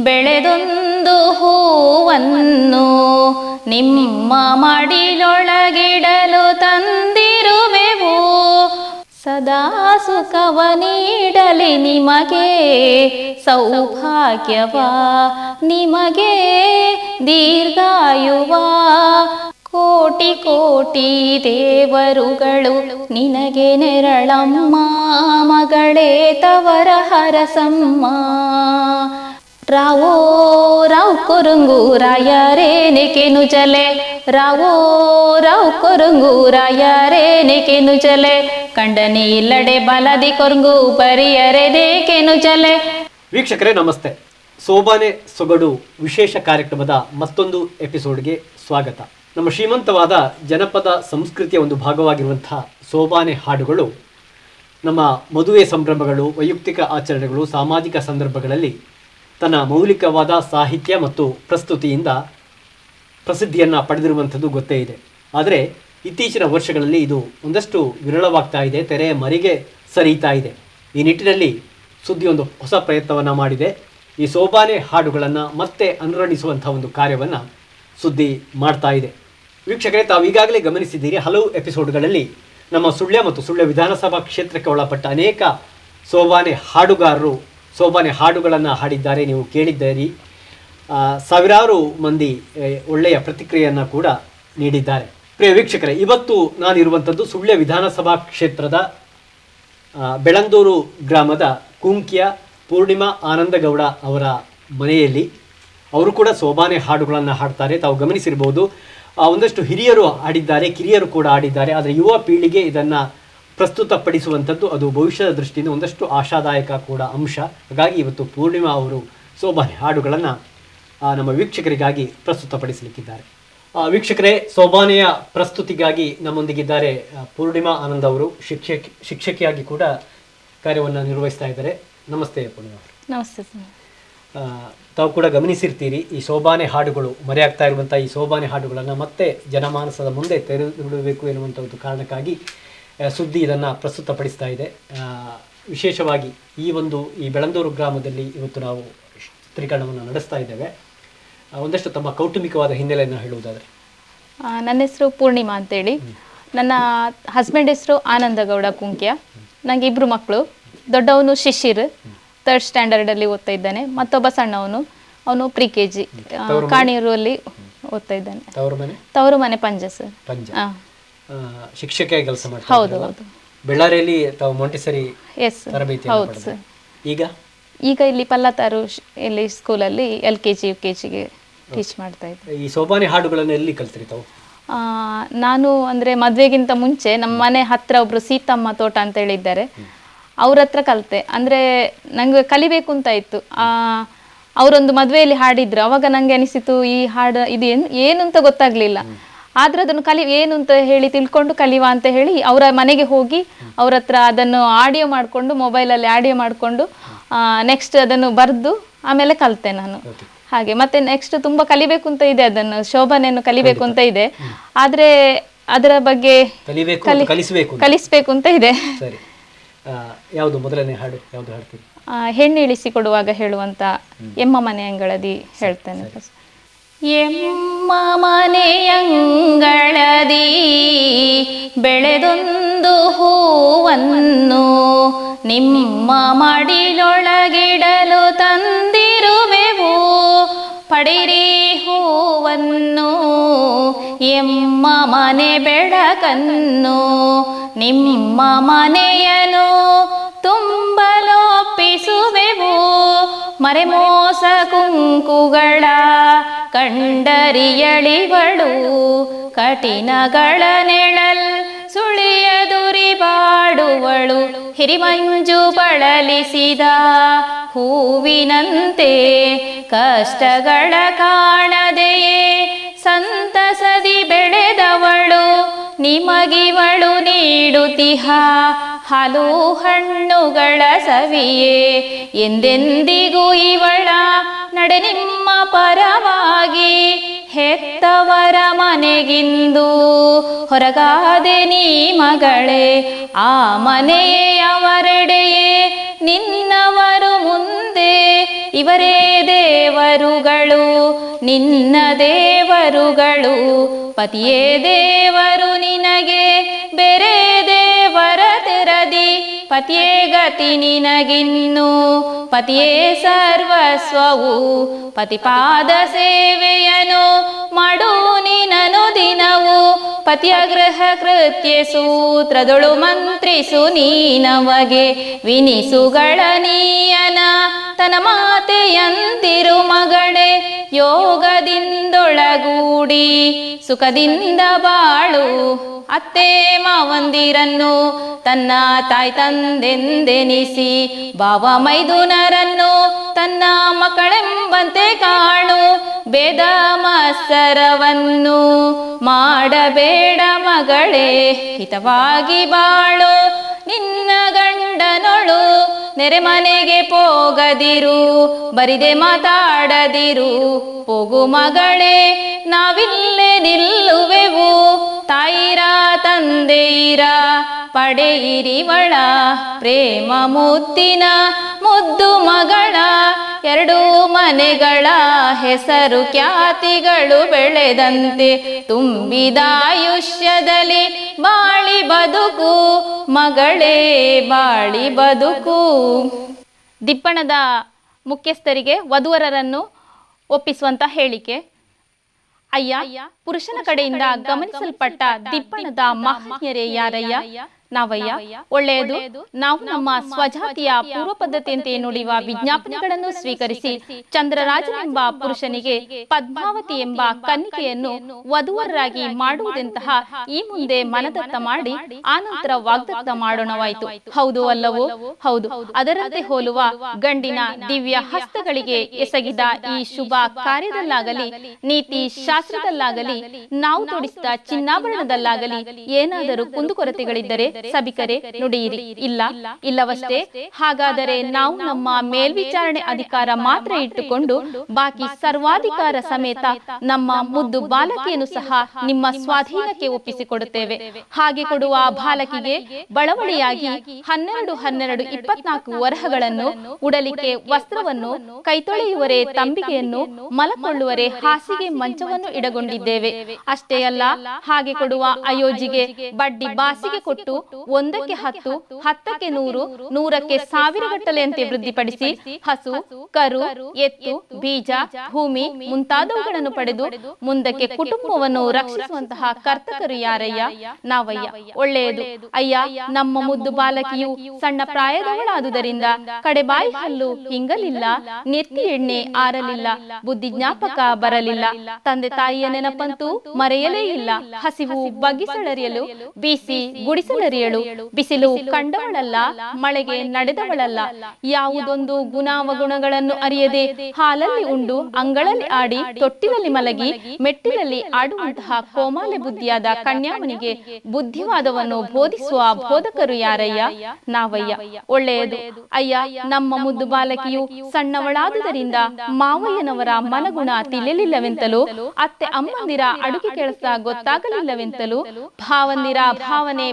ಬೆಳೆದೊಂದು ಹೂವನ್ನು ನಿಮ್ಮ ಮಡಿಲೊಳಗಿಡಲು ತಂದಿರುವೆವು. ಸದಾ ಸುಖವ ನೀಡಲಿ ನಿಮಗೆ, ಸೌಭಾಗ್ಯವ ನಿಮಗೆ, ದೀರ್ಘಾಯುವ ಕೋಟಿ ಕೋಟಿ ದೇವರುಗಳು ನಿನಗೆ ನೆರಳಮ್ಮ, ಮಗಳೇ ತವರ ಹರಸಮ್ಮ. ರಾವೋ, ರಾವ್ ಕೊರುಂಗು ರಾಯರೇನೆಕೆನು ಚಲೆ ರಾವೋ, ರಾವ್ ಕೊರುಂಗು ರಾಯರೇನೆಕೆನು ಚಲೆ ಕಂಡನಿ ಇಲ್ಲಡೆ ಬಲದಿ ಕೊರುಂಗು ಚಲೆ ವೀಕ್ಷಕರೇ, ನಮಸ್ತೆ. ಸೋಬಾನೆ ಸೊಗಡು ವಿಶೇಷ ಕಾರ್ಯಕ್ರಮದ ಮತ್ತೊಂದು ಎಪಿಸೋಡ್ಗೆ ಸ್ವಾಗತ. ನಮ್ಮ ಶ್ರೀಮಂತವಾದ ಜನಪದ ಸಂಸ್ಕೃತಿಯ ಒಂದು ಭಾಗವಾಗಿರುವಂತಹ ಸೋಬಾನೆ ಹಾಡುಗಳು, ನಮ್ಮ ಮದುವೆ ಸಂಭ್ರಮಗಳು, ವೈಯಕ್ತಿಕ ಆಚರಣೆಗಳು, ಸಾಮಾಜಿಕ ಸಂದರ್ಭಗಳಲ್ಲಿ ತನ್ನ ಮೌಲಿಕವಾದ ಸಾಹಿತ್ಯ ಮತ್ತು ಪ್ರಸ್ತುತಿಯಿಂದ ಪ್ರಸಿದ್ಧಿಯನ್ನು ಪಡೆದಿರುವಂಥದ್ದು ಗೊತ್ತೇ ಇದೆ. ಆದರೆ ಇತ್ತೀಚಿನ ವರ್ಷಗಳಲ್ಲಿ ಇದು ಒಂದಷ್ಟು ವಿರಳವಾಗ್ತಾ ಇದೆ ತೆರೆಯ ಮರಿಗೆ ಸರಿತಾ ಇದೆ. ಈ ನಿಟ್ಟಿನಲ್ಲಿ ಸುದ್ದಿ ಒಂದು ಹೊಸ ಪ್ರಯತ್ನವನ್ನು ಮಾಡಿದೆ. ಈ ಸೋಬಾನೆ ಹಾಡುಗಳನ್ನು ಮತ್ತೆ ಅನುರಣಿಸುವಂಥ ಒಂದು ಕಾರ್ಯವನ್ನು ಸುದ್ದಿ ಮಾಡ್ತಾ ಇದೆ. ವೀಕ್ಷಕರೇ, ತಾವು ಈಗಾಗಲೇ ಗಮನಿಸಿದ್ದೀರಿ, ಹಲವು ಎಪಿಸೋಡ್ಗಳಲ್ಲಿ ನಮ್ಮ ಸುಳ್ಯ ಮತ್ತು ಸುಳ್ಯ ವಿಧಾನಸಭಾ ಕ್ಷೇತ್ರಕ್ಕೆ ಒಳಪಟ್ಟ ಅನೇಕ ಸೋಬಾನೆ ಹಾಡುಗಾರರು ಸೋಬಾನೆ ಹಾಡುಗಳನ್ನು ಹಾಡಿದ್ದಾರೆ, ನೀವು ಕೇಳಿದ್ದೀರಿ. ಸಾವಿರಾರು ಮಂದಿ ಒಳ್ಳೆಯ ಪ್ರತಿಕ್ರಿಯೆಯನ್ನು ಕೂಡ ನೀಡಿದ್ದಾರೆ. ಪ್ರಿಯ ವೀಕ್ಷಕರೇ, ಇವತ್ತು ನಾನಿರುವಂಥದ್ದು ಸುಳ್ಯ ವಿಧಾನಸಭಾ ಕ್ಷೇತ್ರದ ಬೆಳಂದೂರು ಗ್ರಾಮದ ಕುಂಕಿಯ ಪೂರ್ಣಿಮಾ ಆನಂದಗೌಡ ಅವರ ಮನೆಯಲ್ಲಿ. ಅವರು ಕೂಡ ಸೋಬಾನೆ ಹಾಡುಗಳನ್ನು ಹಾಡ್ತಾರೆ. ತಾವು ಗಮನಿಸಿರ್ಬೋದು ಒಂದಷ್ಟು ಹಿರಿಯರು ಹಾಡಿದ್ದಾರೆ, ಕಿರಿಯರು ಕೂಡ ಹಾಡಿದ್ದಾರೆ. ಆದರೆ ಯುವ ಪೀಳಿಗೆ ಇದನ್ನು ಪ್ರಸ್ತುತಪಡಿಸುವಂಥದ್ದು ಅದು ಭವಿಷ್ಯದ ದೃಷ್ಟಿಯಿಂದ ಒಂದಷ್ಟು ಆಶಾದಾಯಕ ಕೂಡ ಅಂಶ. ಹಾಗಾಗಿ ಇವತ್ತು ಪೂರ್ಣಿಮಾ ಅವರು ಸೋಬಾನೆ ಹಾಡುಗಳನ್ನು ನಮ್ಮ ವೀಕ್ಷಕರಿಗಾಗಿ ಪ್ರಸ್ತುತಪಡಿಸಲಿಕ್ಕಿದ್ದಾರೆ. ವೀಕ್ಷಕರೇ ಸೋಬಾನೆಯ ಪ್ರಸ್ತುತಿಗಾಗಿ ನಮ್ಮೊಂದಿಗಿದ್ದಾರೆ ಪೂರ್ಣಿಮಾ ಆನಂದ್ ಅವರು. ಶಿಕ್ಷಕಿ ಶಿಕ್ಷಕಿಯಾಗಿ ಕೂಡ ಕಾರ್ಯವನ್ನು ನಿರ್ವಹಿಸ್ತಾ ಇದ್ದಾರೆ. ನಮಸ್ತೆ ಪೂರ್ಣಿಮಾ ಅವರು. ನಮಸ್ತೆ ತಾವು ಕೂಡ ಗಮನಿಸಿರ್ತೀರಿ ಈ ಸೋಬಾನೆ ಹಾಡುಗಳು ಮರೆಯಾಗ್ತಾ ಇರುವಂಥ ಈ ಸೋಬಾನೆ ಹಾಡುಗಳನ್ನು ಮತ್ತೆ ಜನಮಾನಸದ ಮುಂದೆ ತೆರೆದಿಡಬೇಕು ಎನ್ನುವಂಥ ಒಂದು ಕಾರಣಕ್ಕಾಗಿ ಸುದ್ದಿ ಇದನ್ನು ಪ್ರಸ್ತುತಪಡಿಸ್ತಾ ಇದೆ. ವಿಶೇಷವಾಗಿ ಈ ಒಂದು ಈ ಬೆಳಂದೂರು ಗ್ರಾಮದಲ್ಲಿ ಇವತ್ತು ನಾವು ಚಿತ್ರೀಕರಣವನ್ನು ನಡೆಸ್ತಾ ಇದ್ದೇವೆ. ಒಂದಷ್ಟು ತಮ್ಮ ಕೌಟುಂಬಿಕವಾದ ಹಿನ್ನೆಲೆಯನ್ನು ಹೇಳುವುದಾದರೆ. ನನ್ನ ಹೆಸರು ಪೂರ್ಣಿಮಾ ಅಂತೇಳಿ. ನನ್ನ ಹಸ್ಬೆಂಡ್ ಹೆಸರು ಆನಂದಗೌಡ ಕುಂಕ್ಯ. ನನಗೆ ಇಬ್ಬರು ಮಕ್ಕಳು ದೊಡ್ಡವನು ಶಿಶಿರ್. ತರ್ಡ್ ಸ್ಟ್ಯಾಂಡರ್ಡಲ್ಲಿ ಓದ್ತಾ ಇದ್ದಾನೆ. ಮತ್ತೊಬ್ಬ ಸಣ್ಣವನು. ಅವನು ಪ್ರಿ ಕೆ ಜಿ ಕಾಣಿಯೂರಲ್ಲಿ ಓದ್ತಾ ಇದ್ದಾನೆ. ತವರು ಮನೆ? ಪಂಜ ಸರ್. ಶಿಕ್ಷಕಿಯಾಗಿ ಕೆಲಸ ಮಾಡ್ತಾರೆ ಹೌದು ಬೆಳ್ಳಾರಿಯಲ್ಲಿ ತಾವು ಮೊಂಟಿಸರಿ ಎಸ್ ತರಬೇತಿ ಹೌದು ಸರ್ ಈಗ? ಈಗ ಇಲ್ಲಿ ಪಲ್ಲತಾರು ಶ್- ಇಲ್ಲಿ ಸ್ಕೂಲಲ್ಲಿ L K G U K ಜಿಗೆ ಟೀಚ್ ಮಾಡ್ತಾ ಇದ್ದೆ ಈ ಸೋಬಾನೆ ಹಾಡುಗಳನ್ನು ಎಲ್ಲಿ ಕಲ್ತ್ರಿ ತಾವು? ಆ, ನಾನು ಅಂದರೆ ಮದುವೆಗಿಂತ ಮುಂಚೆ ನಮ್ಮ ಮನೆ ಹತ್ರ ಒಬ್ಬರು ಸೀತಮ್ಮ ತೋಟ ಅಂತ ಹೇಳಿದ್ದಾರೆ. ಅವ್ರ ಹತ್ರ ಕಲಿತೆ. ಅಂದರೆ ನನಗೆ ಕಲಿಬೇಕು ಅಂತ ಇತ್ತು. ಆ, ಅವರೊಂದು ಮದುವೆಯಲ್ಲಿ ಹಾಡಿದ್ರು. ಅವಾಗ ನನಗೆ ಅನಿಸಿತು ಈ ಹಾಡು ಇದು ಏನು ಏನು ಅಂತ ಗೊತ್ತಾಗಲಿಲ್ಲ. ಆದ್ರೆ ಅದನ್ನು ಕಲಿ ಏನು ಅಂತ ಹೇಳಿ ತಿಳ್ಕೊಂಡು ಕಲಿಯುವ ಅಂತ ಹೇಳಿ ಅವರ ಮನೆಗೆ ಹೋಗಿ ಅವ್ರ ಹತ್ರ ಅದನ್ನು ಆಡಿಯೋ ಮಾಡಿಕೊಂಡು ಮೊಬೈಲಲ್ಲಿ ಆಡಿಯೋ ಮಾಡಿಕೊಂಡು ನೆಕ್ಸ್ಟ್ ಅದನ್ನು ಬರೆದು ಆಮೇಲೆ ಕಲಿತೆ ನಾನು. ಹಾಗೆ ಮತ್ತೆ ನೆಕ್ಸ್ಟ್ ತುಂಬಾ ಕಲಿಬೇಕು ಅಂತ ಇದೆ ಅದನ್ನು ಶೋಭನೆಯನ್ನು ಕಲಿಬೇಕು ಅಂತ ಇದೆ. ಆದ್ರೆ ಅದರ ಬಗ್ಗೆ ಕಲಿಸಬೇಕು ಅಂತ. ಇದೆ. ಯಾವುದು ಮೊದಲನೇ ಹಾಡು ಯಾವುದು ಹೆಣ್ಣು ಇಳಿಸಿ ಕೊಡುವಾಗ ಹೇಳುವಂತ ಎಮ್ಮ ಮನೆ ಅಂಗಳದಿ ಹೇಳ್ತೇನೆ ಎಮ್ಮ ಮನೆಯಂಗಳದಿ ಬೆಳೆದೊಂದು ಹೂವನ್ನು ನಿಮ್ಮ ಮಡಿಲೊಳಗಿಡಲು ತಂದಿರುವೆವು. ಪಡಿರಿ ಹೂವನ್ನು, ಎಮ್ಮ ಮನೆ ಬೆಳಕನ್ನು ನಿಮ್ಮ ಮನೆಯನು ತುಂಬಲೊಪ್ಪಿಸುವೆವು. ಮರೆಮೋಸ ಕುಂಕುಗಳ ಕಂಡರಿಯಳಿವಳು ಕಠಿಣಗಳ ನೆಳಲ್ ಸುಳಿಯದುರಿ ಬಾಡುವಳು ಹಿರಿಮಂಜು ಬಳಲಿಸಿದ ಹೂವಿನಂತೆ ಕಷ್ಟಗಳ ಕಾಣದೆಯೇ? ಸಂತಸದಿ ಬೆಳೆದವಳು, ನಿಮಗಿವಳು ನೀಡುತಿಹ ಹಲು ಹಣ್ಣುಗಳ ಸವಿಯೇ? ಎಂದೆಂದಿಗೂ ಇವಳ ನಡೆ ನಿಮ್ಮ ಪರವಾಗಿ ಹೆತ್ತವರ ಮನೆಗಿಂದು ಹೊರಗಾದೆ ನೀ ಮಗಳೇ, ಆ ಮನೆಯೇ ಅವರೆಡೆಯೇ ನಿನ್ನವರು ಮುಂದೆ. ಇವರೇ ದೇವರುಗಳು, ನಿನ್ನ ದೇವರುಗಳು. ಪತಿಯೇ ದೇವರು ನಿನಗೆ ಬೇರೆ ಪತಿಯೇ ಗತಿ ನಿನಗಿನ್ನು ಪತಿಯೇ ಸರ್ವಸ್ವವು. ಪತಿಪಾದ ಸೇವೆಯನು ಮಾಡು ನಿನನು ದಿನವು. ಪತಿಯ ಗೃಹ ಕೃತ್ಯ ಸೂತ್ರದೊಳು ಮಂತ್ರಿಸು ನೀನವಗೆ, ವಿನಿಸುಗಳ ನೀಯನ ತನ ಮಾತೆಯಂತಿರು ಮಗಳೇ, ಯೋಗದಿಂದೊಳಗೂಡಿ, ಸುಖದಿಂದ ಬಾಳು. ಅತ್ತೆ ಮಾವಂದಿರನ್ನು ತನ್ನ ತಾಯಿ ತಂದೆಂದೆನಿಸಿ ಬಾವ ಮೈದುನರನ್ನು ತನ್ನ ಮಕ್ಕಳೆಂಬಂತೆ ಕಾಣು. ಬೇದ ಮತ್ಸರವನ್ನು ಮಾಡಬೇಡ ಮಗಳೇ ಹಿತವಾಗಿ ಬಾಳು. ನಿನ್ನ ಗಂಡನೊಳು ನೆರೆ ಮನೆಗೆ ಪೋಗದಿರು, ಬರಿದೆ ಮಾತಾಡದಿರು. ಹೋಗು ಮಗಳೇ, ನಾವಿಲ್ಲೇ ನಿಲ್ಲುವೆವು. ತಾಯಿರ ತಂದೆಯಿರ ಪಡೆಯಿರಿವಳ ಪ್ರೇಮ ಮುತ್ತಿನ ಮುದ್ದು ಮಗಳ, ಎರಡು ಮನೆಗಳ ಹೆಸರು ಖ್ಯಾತಿಗಳು ಬೆಳೆದಂತೆ. ತುಂಬಿದ ಆಯುಷ್ಯದಲ್ಲಿ ಬಾಳಿ ಬದುಕು, ಮಗಳೇ ಬಾಳಿ ಬದುಕು. ದಿಪ್ಪಣದ ಮುಖ್ಯಸ್ಥರಿಗೆ ವಧುವರರನ್ನು ಒಪ್ಪಿಸುವಂತ ಹೇಳಿಕೆ. ಅಯ್ಯ ಪುರುಷನ ಕಡೆಯಿಂದ ಗಮನಿಸಲ್ಪಟ್ಟ ದಿಪ್ಪಣದ ಮಹಾತ್ಮರೇ ಯಾರಯ್ಯ? ನಾವಯ್ಯ ಒಳ್ಳೆಯದು. ನಾವು ನಮ್ಮ ಸ್ವಜಾತಿಯ ಪೂರ್ವ ಪದ್ಧತಿಯಂತೆ ನುಡಿಯುವ ವಿಜ್ಞಾಪನೆಗಳನ್ನು ಸ್ವೀಕರಿಸಿ ಚಂದ್ರರಾಜನೆಂಬ ಪುರುಷನಿಗೆ ಪದ್ಮಾವತಿ ಎಂಬ ಕನ್ನಿಕೆಯನ್ನು ವಧುವರರಾಗಿ ಮಾಡುವುದಂತಹ ಈ ಮುಂದೆ ಮನದತ್ತ ಮಾಡಿ ಆನಂತರ ವಾಗ್ದತ್ತ ಮಾಡೋಣವಾಯಿತು. ಹೌದು ಅಲ್ಲವೋ? ಹೌದು. ಅದರಂತೆ ಹೋಲುವ ಗಂಡಿನ ದಿವ್ಯ ಹಸ್ತಗಳಿಗೆ ಎಸಗಿದ ಈ ಶುಭ ಕಾರ್ಯದಲ್ಲಾಗಲಿ ನೀತಿ ಶಾಸ್ತ್ರದಲ್ಲಾಗಲಿ ನಾವು ತೊಡಿಸಿದ ಚಿನ್ನಾಭರಣದಲ್ಲಾಗಲಿ ಏನಾದರೂ ಕುಂದುಕೊರತೆಗಳಿದ್ದರೆ ಸಭಿಕರೇ ನುಡಿಯಿರಿ. ಇಲ್ಲ ಇಲ್ಲವಷ್ಟೇ. ಹಾಗಾದರೆ ನಾವು ನಮ್ಮ ಮೇಲ್ವಿಚಾರಣೆ ಅಧಿಕಾರ ಮಾತ್ರ ಇಟ್ಟುಕೊಂಡು ಬಾಕಿ ಸರ್ವಾಧಿಕಾರ ಸಮೇತ ನಮ್ಮ ಮುದ್ದು ಬಾಲಕಿಯನ್ನು ಸಹ ನಿಮ್ಮ ಸ್ವಾಧೀನಕ್ಕೆ ಒಪ್ಪಿಸಿಕೊಡುತ್ತೇವೆ. ಹಾಗೆ ಕೊಡುವ ಬಾಲಕಿಗೆ ಬಳವಳಿಯಾಗಿ ಹನ್ನೆರಡು ಹನ್ನೆರಡು ಇಪ್ಪತ್ನಾಲ್ಕು ವರಹಗಳನ್ನು ಉಡಲಿಕ್ಕೆ ವಸ್ತ್ರವನ್ನು ಕೈತೊಳೆಯುವರೆ ತಂಬಿಗೆಯನ್ನು ಮಲಕೊಳ್ಳುವರೆ ಹಾಸಿಗೆ ಮಂಚವನ್ನು ಇಡಗೊಂಡಿದ್ದೇವೆ. ಅಷ್ಟೇ ಅಲ್ಲ ಹಾಗೆ ಕೊಡುವ ಅಯೋಜಿಗೆ ಬಡ್ಡಿ ಬಾಸಿಗೆ ಕೊಟ್ಟು ಒಂದಕ್ಕೆ ಹತ್ತು ಹತ್ತಕ್ಕೆ ನೂರು ನೂರಕ್ಕೆ ಸಾವಿರ ಗಟ್ಟಲೆಯಂತೆ ವೃದ್ಧಿಪಡಿಸಿ ಹಸು ಕರು ಎತ್ತು ಬೀಜ ಭೂಮಿ ಮುಂತಾದವುಗಳನ್ನು ಪಡೆದು ಮುಂದಕ್ಕೆ ಕುಟುಂಬವನ್ನು ರಕ್ಷಿಸುವಂತಹ ಕರ್ತಕರು ಯಾರಯ್ಯ? ನಾವಯ್ಯ. ಒಳ್ಳೆಯದು. ಅಯ್ಯ ನಮ್ಮ ಮುದ್ದು ಬಾಲಕಿಯು ಸಣ್ಣ ಪ್ರಾಯದವಳಾದುದರಿಂದ ಕಡೆಬಾಯಿ ಹಲ್ಲು ಹಿಂಗಲಿಲ್ಲ ನೆತ್ತಿ ಎಣ್ಣೆ ಆರಲಿಲ್ಲ ಬುದ್ಧಿ ಜ್ಞಾಪಕ ಬರಲಿಲ್ಲ. ತಂದೆ ತಾಯಿಯ ನೆನಪಂತೂ ಮರೆಯಲೇ ಇಲ್ಲ. ಹಸಿವು ಬಗ್ಗಿಸಳರಿಯಲು ಬೀಸಿ ಬಿಸಿಲು ಕಂಡವಳಲ್ಲ, ಮಳೆಗೆ ನಡೆದವಳಲ್ಲ. ಯಾವುದೊಂದು ಗುಣಾವಗುಣಗಳನ್ನು ಅರಿಯದೆ ಹಾಲಲ್ಲಿ ಉಂಡು, ಅಂಗಳಲ್ಲಿ ಆಡಿ, ತೊಟ್ಟಿನಲ್ಲಿ ಮಲಗಿ ಮೆಟ್ಟಿನಲ್ಲಿ ಆಡುವಂತಹ ಕೋಮಾಲೆ ಬುದ್ಧಿಯಾದ ಕನ್ಯಾಮನಿಗೆ ಬುದ್ಧಿವಾದವನ್ನು ಬೋಧಿಸುವ ಬೋಧಕರು ಯಾರಯ್ಯ? ನಾವಯ್ಯ. ಒಳ್ಳೆಯದು. ಅಯ್ಯ, ನಮ್ಮ ಮುದ್ದು ಬಾಲಕಿಯು ಸಣ್ಣವಳಾದುದರಿಂದ ಮಾವಯ್ಯನವರ ಮನಗುಣ ತಿಳಿಯಲಿಲ್ಲವೆಂತಲೂ, ಅತ್ತೆ ಅಮ್ಮಂದಿರ ಅಡುಗೆ ಕೆಲಸ ಗೊತ್ತಾಗಲಿಲ್ಲವೆಂತಲೂ, ಭಾವಂದಿರ ಭಾವನೆ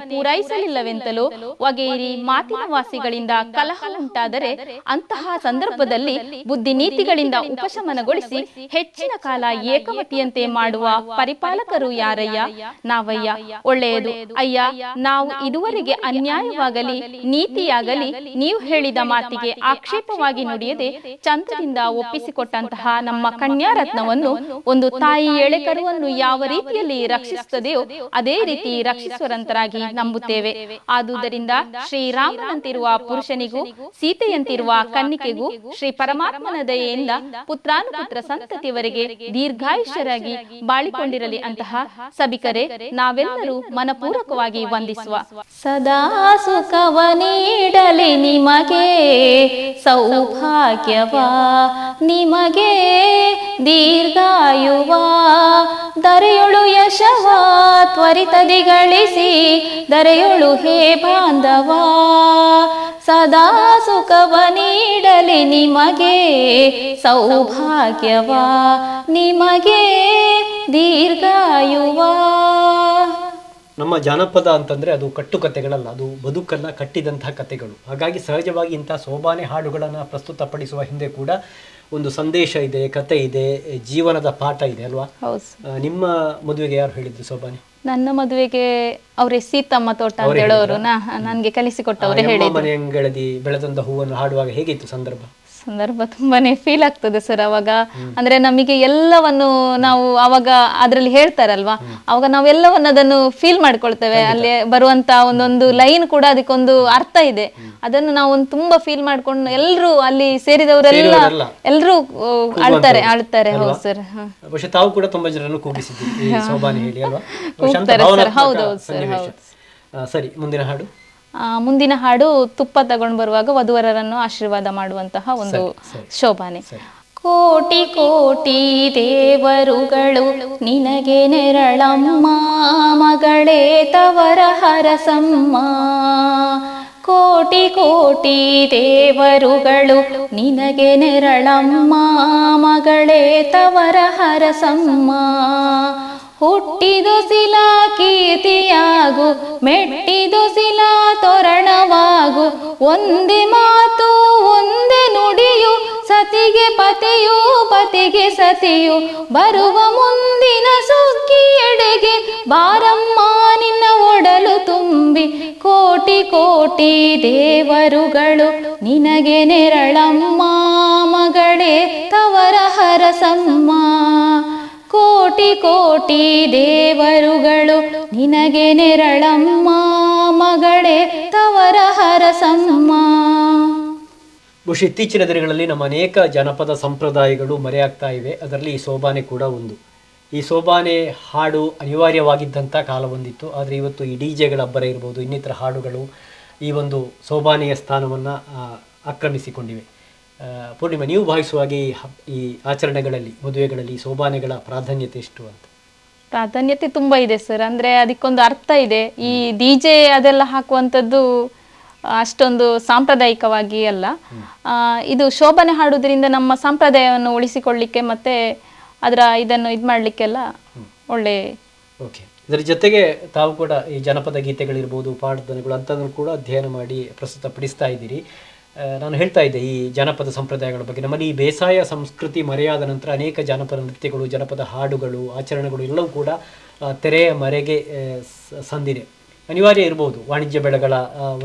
ಪೂರೈಸಲಿಲ್ಲವೆಂತಲೂ ವಗೇರಿ ಮಾತಿನ ವಾಸಿಗಳಿಂದ ಕಲಹ ಉಂಟಾದರೆ ಅಂತಹ ಸಂದರ್ಭದಲ್ಲಿ ಬುದ್ಧಿ ನೀತಿಗಳಿಂದ ಉಪಶಮನಗೊಳಿಸಿ ಹೆಚ್ಚಿನ ಕಾಲ ಏಕಮತಿಯಂತೆ ಮಾಡುವ ಪರಿಪಾಲಕರು ಯಾರಯ್ಯ? ನಾವಯ್ಯ. ಒಳ್ಳೆಯದು. ಅಯ್ಯ, ನಾವು ಇದುವರೆಗೆ ಅನ್ಯಾಯವಾಗಲಿ, ನೀತಿಯಾಗಲಿ, ನೀವು ಹೇಳಿದ ಮಾತಿಗೆ ಆಕ್ಷೇಪವಾಗಿ ನುಡಿಯದೆ ಚಂದ್ರದಿಂದ ಒಪ್ಪಿಸಿಕೊಟ್ಟಂತಹ ನಮ್ಮ ಕನ್ಯಾರತ್ನವನ್ನು ಒಂದು ತಾಯಿ ಎಳೆಕರುವನ್ನು ಯಾವ ರೀತಿಯಲ್ಲಿ ರಕ್ಷಿಸುತ್ತದೆಯೋ, ಅದೇ ರೀತಿ ರಕ್ಷಿಸುವರಂತರಾಗಿ ನಂಬುತ್ತೇವೆ. ಆದುದರಿಂದ ಶ್ರೀರಾಮನಂತಿರುವ ಪುರುಷನಿಗೂ ಸೀತೆಯಂತಿರುವ ಕನ್ನಿಕೆಗೂ ಶ್ರೀ ಪರಮಾತ್ಮನ ದಯೆಯಿಂದ ಪುತ್ರಾನುಪುತ್ರ ಸಂತತಿಯವರೆಗೆ ದೀರ್ಘಾಯುಷ್ಯರಾಗಿ ಬಾಳಿಕೊಂಡಿರಲಿ ಅಂತಹ ಸಭಿಕರೆ ನಾವೆಲ್ಲರೂ ಮನಪೂರ್ವಕವಾಗಿ ವಂದಿಸುವ. ಸದಾ ಸುಖವ ನೀಡಲಿ ನಿಮಗೆ ಸೌಭಾಗ್ಯವಾ. ನಿಮಗೆ ದೀರ್ಘಾಯುವ. ದರೆಯೊಳು ಯಶವ. ತ್ವರಿತದಿ ಗಳಿಸಿ ದರೆಯೊಳು ಹೇ ಬಾಂಧವ ಸದಾ ಸುಖವ ನೀಡಲಿ ನಿಮಗೆ ಸೌಭಾಗ್ಯವ ನಿಮಗೆ ದೀರ್ಘಾಯುವ. ನಮ್ಮ ಜಾನಪದ ಅಂತಂದ್ರೆ ಅದು ಕಟ್ಟುಕತೆಗಳಲ್ಲ ಅದು ಬದುಕನ್ನ ಕಟ್ಟಿದಂತಹ ಕತೆಗಳು ಹಾಗಾಗಿ ಸಹಜವಾಗಿ ಇಂಥ ಸೋಬಾನೆ ಹಾಡುಗಳನ್ನು ಪ್ರಸ್ತುತಪಡಿಸುವ ಹಿಂದೆ ಕೂಡ ಒಂದು ಸಂದೇಶ ಇದೆ ಕತೆ ಇದೆ ಜೀವನದ ಪಾಠ ಇದೆ ಅಲ್ವಾ? ನಿಮ್ಮ ಮದುವೆಗೆ ಯಾರು ಹೇಳಿದ್ರು ಸೋಬಾನೆ? ನನ್ನ ಮದುವೆಗೆ ಅವರೇ ಸೀತಮ್ಮ ತೋಟ ಅಂತ ಹೇಳೋರು. ನಾ ನನಗೆ ಕಲಿಸಿಕೊಟ್ಟವರೇ ಹೇಳಿ ಹೇಳಿದ್ರು. ಬೆಳೆದಂತ ಹೂವನ್ನು ಹಾಡುವಾಗ ಹೇಗಿತ್ತು ಸಂದರ್ಭ? ಸಂದರ್ಭ ತುಂಬಾನೇ ಫೀಲ್ ಆಗ್ತದೆ ಸರ್ ಅವಾಗ. ಅಂದ್ರೆ ನಮಗೆ ಎಲ್ಲವನ್ನು ನಾವು ಅವಾಗ ಅದ್ರಲ್ಲಿ ಹೇಳ್ತಾರಲ್ವಾ? ಅವಾಗ ನಾವೆಲ್ಲವನ್ನು ಅದನ್ನು ಫೀಲ್ ಮಾಡ್ಕೊಳ್ತೇವೆ. ಅಲ್ಲಿ ಬರುವಂತ ಒಂದೊಂದು ಲೈನ್ ಕೂಡ ಅದಕ್ಕೊಂದು ಅರ್ಥ ಇದೆ. ಅದನ್ನು ನಾವು ಒಂದು ತುಂಬಾ ಫೀಲ್ ಮಾಡ್ಕೊಂಡು ಎಲ್ಲರೂ ಅಲ್ಲಿ ಸೇರಿದವರೆಲ್ಲ ಎಲ್ಲರೂ ಆಳ್ತಾರೆ ಆಳ್ತಾರೆ ಹೌದು ಸರ್. ಬಹುಶಃ ತಾವು ಕೂಡ ತುಂಬಾ ಜನರನ್ನು ಕೂಗಿಸಿದ್ದೀರಿ. ಈ ಹೇಳಿ ಅಲ್ವಾ? ಬಹುಶಃ ಕೂಗ್ತಾರೆ ಸರ್, ಹೌದೌದು ಸರ್, ಹೌದು ಸರಿ ಮುಂದಿನ ಹಾಡು. ಮುಂದಿನ ಹಾಡು ತುಪ್ಪ ತಗೊಂಡು ಬರುವಾಗ ವಧುವರರನ್ನು ಆಶೀರ್ವಾದ ಮಾಡುವಂತಹ ಒಂದು ಶೋಭಾನೆ. ಕೋಟಿ ಕೋಟಿ ದೇವರುಗಳು ನಿನಗೆ ನೆರಳಮ್ಮ ಮಗಳೇ ತವರ ಹರಸಮ್ಮ. ಕೋಟಿ ಕೋಟಿ ದೇವರುಗಳು ನಿನಗೆ ನೆರಳಮ್ಮ ಮಗಳೇ ತವರ ಹರಸಮ್ಮ. ಹುಟ್ಟಿದೊಸಿಲ ಕೀರ್ತಿಯಾಗು ಮೆಟ್ಟಿದೊಸಿಲ ತೋರಣವಾಗು. ಒಂದೇ ಮಾತು, ಒಂದೇ ನುಡಿಯು, ಸತಿಗೆ ಪತಿಯು, ಪತಿಗೆ ಸತಿಯು. ಬರುವ ಮುಂದಿನ ಸುಗ್ಗಿ ಎಡೆಗೆ ಬಾರಮ್ಮ ನಿನ್ನ ಒಡಲು ತುಂಬಿ. ಕೋಟಿ ಕೋಟಿ ದೇವರುಗಳು ನಿನಗೆ ನೆರಳಮ್ಮ ಮಗಳೇ, ತವರ ಹರಸಮ್ಮ. ಕೋಟಿ ಕೋಟಿ ದೇವರುಗಳು ನಿನಗೆ ನೆರಳಮ್ಮ ಮಗಳೇ, ತವರ ಹರಸಮ್ಮ ಬಹುಶಃ ಇತ್ತೀಚಿನ ದಿನಗಳಲ್ಲಿ ನಮ್ಮ ಅನೇಕ ಜನಪದ ಸಂಪ್ರದಾಯಗಳು ಮರೆಯಾಗ್ತಾ ಇವೆ. ಅದರಲ್ಲಿ ಈ ಸೋಬಾನೆ ಕೂಡ ಒಂದು. ಈ ಸೋಬಾನೆ ಹಾಡು ಅನಿವಾರ್ಯವಾಗಿದ್ದಂಥ ಕಾಲ ಒಂದಿತ್ತು ಆದರೆ ಇವತ್ತು ಈ ಡಿ ಜೆಗಳ ಅಬ್ಬರ ಇರ್ಬೋದು, ಇನ್ನಿತರ ಹಾಡುಗಳು ಈ ಒಂದು ಸೋಬಾನೆಯ ಸ್ಥಾನವನ್ನು ಆಕ್ರಮಿಸಿಕೊಂಡಿವೆ. ಪೂರ್ಣಿಮಾ ನೀವು ಭಾವಿಸುವಾಗೆ ಈ ಈ ಆಚರಣೆಗಳಲ್ಲಿ ಮದುವೆಗಳಲ್ಲಿ ಸೋಬಾನೆಗಳ ಪ್ರಾಧಾನ್ಯತೆ ಎಷ್ಟು ಅಂತ? ಪ್ರಾಧಾನ್ಯತೆ ತುಂಬ ಇದೆ ಸರ್. ಅಂದ್ರೆ ಅದಕ್ಕೊಂದು ಅರ್ಥ ಇದೆ. ಈ ಡಿಜೆ ಅದೆಲ್ಲ ಹಾಕುವಂಥದ್ದು ಅಷ್ಟೊಂದು ಸಾಂಪ್ರದಾಯಿಕವಾಗಿ ಅಲ್ಲ. ಇದು ಶೋಭನೆ ಹಾಡುವುದರಿಂದ ನಮ್ಮ ಸಂಪ್ರದಾಯವನ್ನು ಉಳಿಸಿಕೊಳ್ಳಿಕ್ಕೆ ಮತ್ತೆ ಅದರ ಇದನ್ನು ಇದು ಮಾಡಲಿಕ್ಕೆಲ್ಲ ಒಳ್ಳೆ ಓಕೆ. ಇದರ ಜೊತೆಗೆ ತಾವು ಕೂಡ ಈ ಜನಪದ ಗೀತೆಗಳಿರ್ಬೋದು ಪಾಠದನಗಳು ಅಂಥದ್ದನ್ನು ಕೂಡ ಅಧ್ಯಯನ ಮಾಡಿ ಪ್ರಸ್ತುತ ಪಡಿಸ್ತಾ ಇದ್ದೀರಿ. ನಾನು ಹೇಳ್ತಾ ಇದ್ದೆ ಈ ಜನಪದ ಸಂಪ್ರದಾಯಗಳ ಬಗ್ಗೆ. ನಮ್ಮಲ್ಲಿ ಈ ಬೇಸಾಯ ಸಂಸ್ಕೃತಿ ಮರೆಯಾದ ನಂತರ ಅನೇಕ ಜನಪದ ನೃತ್ಯಗಳು ಜನಪದ ಹಾಡುಗಳು ಆಚರಣೆಗಳು ಎಲ್ಲವೂ ಕೂಡ ತೆರೆಯ ಮರೆಗೆ ಸಂದಿದೆ. ಅನಿವಾರ್ಯ ಇರ್ಬೋದು ವಾಣಿಜ್ಯ ಬೆಳೆಗಳ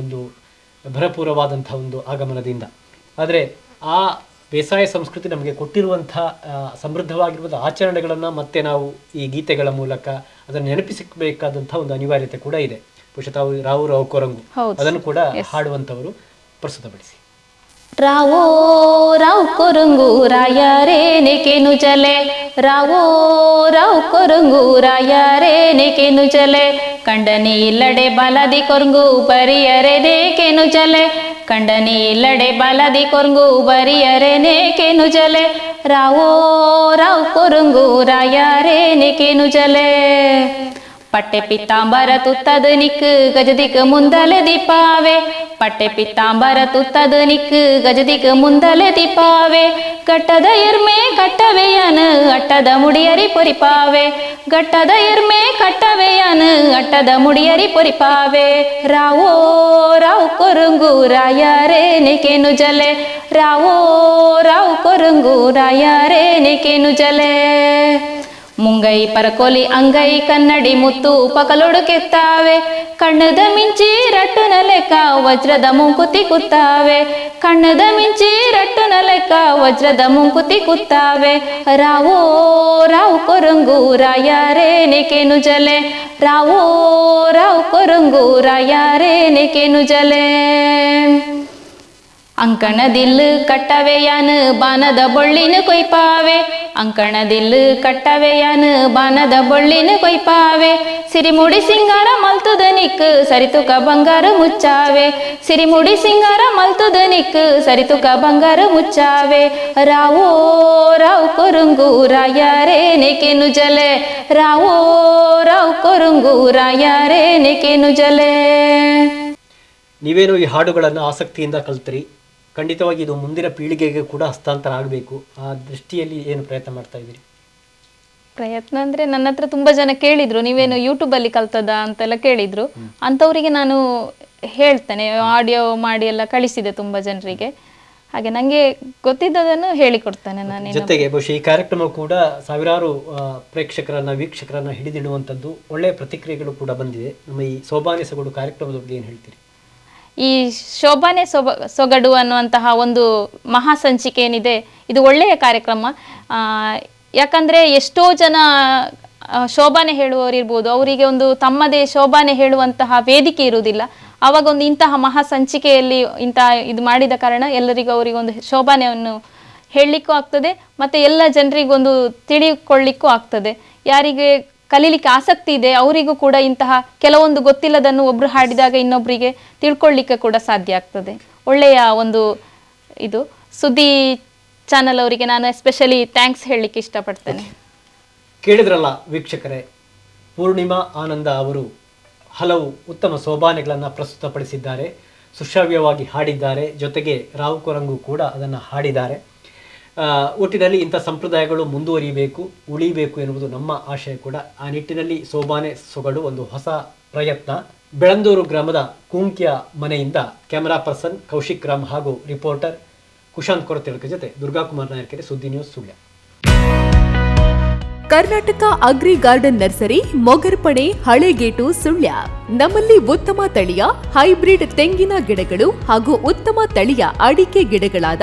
ಒಂದು ಭರಪೂರವಾದಂಥ ಒಂದು ಆಗಮನದಿಂದ. ಆದರೆ ಆ ಬೇಸಾಯ ಸಂಸ್ಕೃತಿ ನಮಗೆ ಕೊಟ್ಟಿರುವಂಥ ಸಮೃದ್ಧವಾಗಿರುವಂಥ ಆಚರಣೆಗಳನ್ನು ಮತ್ತೆ ನಾವು ಈ ಗೀತೆಗಳ ಮೂಲಕ ಅದನ್ನು ನೆನಪಿಸಬೇಕಾದಂಥ ಒಂದು ಅನಿವಾರ್ಯತೆ ಕೂಡ ಇದೆ. ಬಹುಶಃ ತಾವು ರಾವು ರಾವ್ ಕೊರಂಗು. ಅದನ್ನು ಕೂಡ ಹಾಡುವಂಥವರು ಪ್ರಸ್ತುತಪಡಿಸಿ ರಾವೋ, ರಾವ್ ಕೊರಂಗು ರಾಯರೇ ನೆಕೆನು ಜಲೆ. ರಾವೋ, ರಾವ್ ಕೊರಂಗು ರಾಯರೇ ನೆಕೆನು ಜಲೆ. ಕಂಡನಿ ಇಲ್ಲಡೆ ಬಲದಿ ಕೊರಂಗು ಬರಿಯರೆ ನೇಕೆನು ಜಲೆ. ಕಂಡನಿ ಇಲ್ಲಡೆ ಬಲದಿ ಕೊರಂಗು ಬರಿಯರೆ ನೇಕೆನು ಜಲೆ. ರಾವೋ, ರಾವ್ ಕೊರಂಗು ರಾಯರೇ ನೆಕೆನು ಜಲೆ. ಪಟ್ಟೆ ಪಿತ್ತಾಂಬರ ತುತ್ತದ ನಿಕ್ ಗಜದಿಕ್ ಮುಂದಲೆ ದೀಪಾವೆ ಪಟ್ಟೆ ಪಿತ್ತಾಂಬರ ತುತ್ತದ ನಿಕ್ ಗಜದಿಕ್ ಮುಂದಲೆ ದೀಪಾವೆ ಗಟ್ಟದ ಎರ್ಮೆ ಕಟ್ಟವೆಯನ ಅಟ್ಟದ ಮುಡಿಯರಿ ಪೊರಿಪಾವೆ ಗಟ್ಟದ ಎರ್ಮೆ ಕಟ್ಟವೆಯನ ಅಟ್ಟದ ಮುಡಿಯರಿ ಪೊರಿಪಾವೆ ರಾವೋ ರಾವ್ ಕೊರಂಗು ರಾಯರೇ ನೆಕೆನು ಜಲೆ ರಾವೋ ರಾವ್ ಕೊರಂಗು ರಾಯರೇ ನೆಕೆನು ಜಲೆ ಮುಂಗೈ ಪರಕೋಲಿ ಅಂಗೈ ಕನ್ನಡಿ ಮುತ್ತು ಉಪಕಲುಡು ಕೆತ್ತಾವೆ. ಕಣ್ಣದ ಮಿಂಚಿ ಲೆಕ್ಕ ವಜ್ರದ ಮುಂಕುತಿ ಕುತ್ತಾವೆ. ಕಣ್ಣದ ಮಿಂಚಿ ಲೆಕ್ಕ ವಜ್ರದ ಮುಂಕುತಿ ಕುತ್ತಾವೆ. ರಾವೋ, ರಾವ್ ಕೊರಂಗು ರಾಯಾರೇ ನೆಕೆನು ಜಲೆ. ರಾವೋ, ರಾವ್ ಕೊರಂಗು ರಾಯಾರೇ ನೆಕೆನು ಜಲೆ. ಅಂಕಣದಿಲ್ಲು ಕಟ್ಟವೆಯನು ಬಾನದ ಬೊಳ್ಳಿನ ಕೊಯ್ಪಾವೆ. ಅಂಕಣದಿಲ್ಲು ಕಟ್ಟವೆಯನು ಬಾನದ ಬೊಳ್ಳಿನ ಕೊಯ್ಪಾವೆ. ಸಿರಿಮುಡಿ ಸಿಂಗಾರ ಮಲ್ತುದ ನಿಕ್ ಸರಿತುಕ ಬಂಗಾರ ಮುಚ್ಚಾವೆ. ಸಿರಿಮುಡಿ ಸಿಂಗಾರ ಮಲ್ತುದ ನಿಕ್ ಸರಿತುಕ ಬಂಗಾರ ಮುಚ್ಚಾವೆ. ರಾವೋ, ರಾವ್ ಕೊರುಂಗು ರಾಯಾರೇ ನೆಕೆನು ಜಲೆ ರಾವೋ, ರಾವ್ ಕೊರುಂಗು ರಾಯಾರೇ ನೆಕೆನು ಜಲೆ ನೀವೇನು ಈ ಹಾಡುಗಳನ್ನು ಆಸಕ್ತಿಯಿಂದ ಕಲ್ತ್ರಿ? ಖಂಡಿತವಾಗಿ ಇದು ಮುಂದಿನ ಪೀಳಿಗೆಗೆ ಕೂಡ ಹಸ್ತಾಂತರ ಆಗಬೇಕು. ಆ ದೃಷ್ಟಿಯಲ್ಲಿ ಏನು ಪ್ರಯತ್ನ ಮಾಡ್ತಾ ಇದ್ದೀರಿ? ಪ್ರಯತ್ನ ಅಂದ್ರೆ ನನ್ನ ಹತ್ರ ತುಂಬಾ ಜನ ಕೇಳಿದ್ರು. ನೀವೇನು ಯೂಟ್ಯೂಬ್ ಅಲ್ಲಿ ಕಲ್ತದ ಅಂತೆಲ್ಲ ಕೇಳಿದ್ರು. ಅಂಥವರಿಗೆ ನಾನು ಹೇಳ್ತೇನೆ. ಆಡಿಯೋ ಮಾಡಿ ಎಲ್ಲ ಕಳಿಸಿದೆ ತುಂಬಾ ಜನರಿಗೆ. ಹಾಗೆ ನಂಗೆ ಗೊತ್ತಿದ್ದದನ್ನು ಹೇಳಿಕೊಡ್ತೇನೆ ನಾನು ಜೊತೆಗೆ ಬಹುಶಃ ಈ ಕಾರ್ಯಕ್ರಮ ಕೂಡ ಸಾವಿರಾರು ಪ್ರೇಕ್ಷಕರನ್ನ ವೀಕ್ಷಕರನ್ನ ಹಿಡಿದಿಡುವಂಥದ್ದು ಒಳ್ಳೆಯ ಪ್ರತಿಕ್ರಿಯೆಗಳು ಕೂಡ ಬಂದಿದೆ. ನಮ್ಮ ಈ ಸೋಬಾನೆ ಸೊಗಡು ಕಾರ್ಯಕ್ರಮದ ಬಗ್ಗೆ ಏನು ಹೇಳ್ತೀರಿ? ಈ ಶೋಭಾನೆ ಸೊಬ ಸೊಗಡು ಅನ್ನುವಂತಹ ಒಂದು ಮಹಾ ಸಂಚಿಕೆ ಏನಿದೆ ಇದು ಒಳ್ಳೆಯ ಕಾರ್ಯಕ್ರಮ. ಯಾಕಂದರೆ ಎಷ್ಟೋ ಜನ ಶೋಭಾನೆ ಹೇಳುವವರಿರ್ಬೋದು ಅವರಿಗೆ ಒಂದು ತಮ್ಮದೇ ಶೋಭಾನೆ ಹೇಳುವಂತಹ ವೇದಿಕೆ ಇರುವುದಿಲ್ಲ. ಆವಾಗ ಒಂದು ಇಂತಹ ಮಹಾ ಸಂಚಿಕೆಯಲ್ಲಿ ಇಂತಹ ಇದು ಮಾಡಿದ ಕಾರಣ ಎಲ್ಲರಿಗೂ ಅವರಿಗೆ ಒಂದು ಶೋಭಾನೆಯನ್ನು ಹೇಳಲಿಕ್ಕೂ ಆಗ್ತದೆ, ಮತ್ತು ಎಲ್ಲ ಜನರಿಗೊಂದು ತಿಳಿಕೊಳ್ಳಿಕ್ಕೂ ಆಗ್ತದೆ. ಯಾರಿಗೆ ಕಲೀಲಿಕ್ಕೆ ಆಸಕ್ತಿ ಇದೆ, ಅವರಿಗೂ ಕೂಡ ಇಂತಹ ಕೆಲವೊಂದು ಗೊತ್ತಿಲ್ಲದನ್ನು ಒಬ್ರು ಹಾಡಿದಾಗ ಇನ್ನೊಬ್ಬರಿಗೆ ತಿಳ್ಕೊಳ್ಳಿಕ್ಕೆ ಕೂಡ ಸಾಧ್ಯ ಆಗ್ತದೆ. ಒಳ್ಳೆಯ ಒಂದು ಇದು. ಸುದ್ದಿ ಚಾನಲ್ ಅವರಿಗೆ ನಾನು ಎಸ್ಪೆಷಲಿ ಥ್ಯಾಂಕ್ಸ್ ಹೇಳಲಿಕ್ಕೆ ಇಷ್ಟಪಡ್ತೇನೆ. ಕೇಳಿದ್ರಲ್ಲ ವೀಕ್ಷಕರೇ, ಪೂರ್ಣಿಮಾ ಆನಂದ ಅವರು ಹಲವು ಉತ್ತಮ ಸೋಬಾನೆಗಳನ್ನು ಪ್ರಸ್ತುತಪಡಿಸಿದ್ದಾರೆ ಸುಶ್ರಾವ್ಯವಾಗಿ ಹಾಡಿದ್ದಾರೆ, ಜೊತೆಗೆ ರಾವ್ ಕೊರಂಗು ಕೂಡ ಅದನ್ನು ಹಾಡಿದ್ದಾರೆ. ಒಟ್ಟಿನಲ್ಲಿ ಇಂಥ ಸಂಪ್ರದಾಯಗಳು ಮುಂದುವರಿಬೇಕು, ಉಳಿಬೇಕು ಎನ್ನುವುದು ನಮ್ಮ ಆಶಯ ಕೂಡ. ಆ ನಿಟ್ಟಿನಲ್ಲಿ ಸೋಬಾನೆ ಸೊಗಡು ಒಂದು ಹೊಸ ಪ್ರಯತ್ನ. ಬೆಳಂದೂರು ಗ್ರಾಮದ ಕುಂಕ್ಯ ಮನೆಯಿಂದ ಕ್ಯಾಮರಾ ಪರ್ಸನ್ ಕೌಶಿಕ್ ರಾಮ್ ಹಾಗೂ ರಿಪೋರ್ಟರ್ ಕುಶಾಂತ್ ಕೊರತೆಳ್ಕ ಜೊತೆ Durgakumar ನಾಯಕರೆ Suddi news Sullia. Karnataka agri garden nursery Mogarpane Halegate, Sullia. ನಮ್ಮಲ್ಲಿ ಉತ್ತಮ ತಳಿಯ, ಹೈಬ್ರಿಡ್ ತೆಂಗಿನ ಗಿಡಗಳು ಹಾಗೂ ಉತ್ತಮ ತಳಿಯ ಅಡಿಕೆ ಗಿಡಗಳಾದ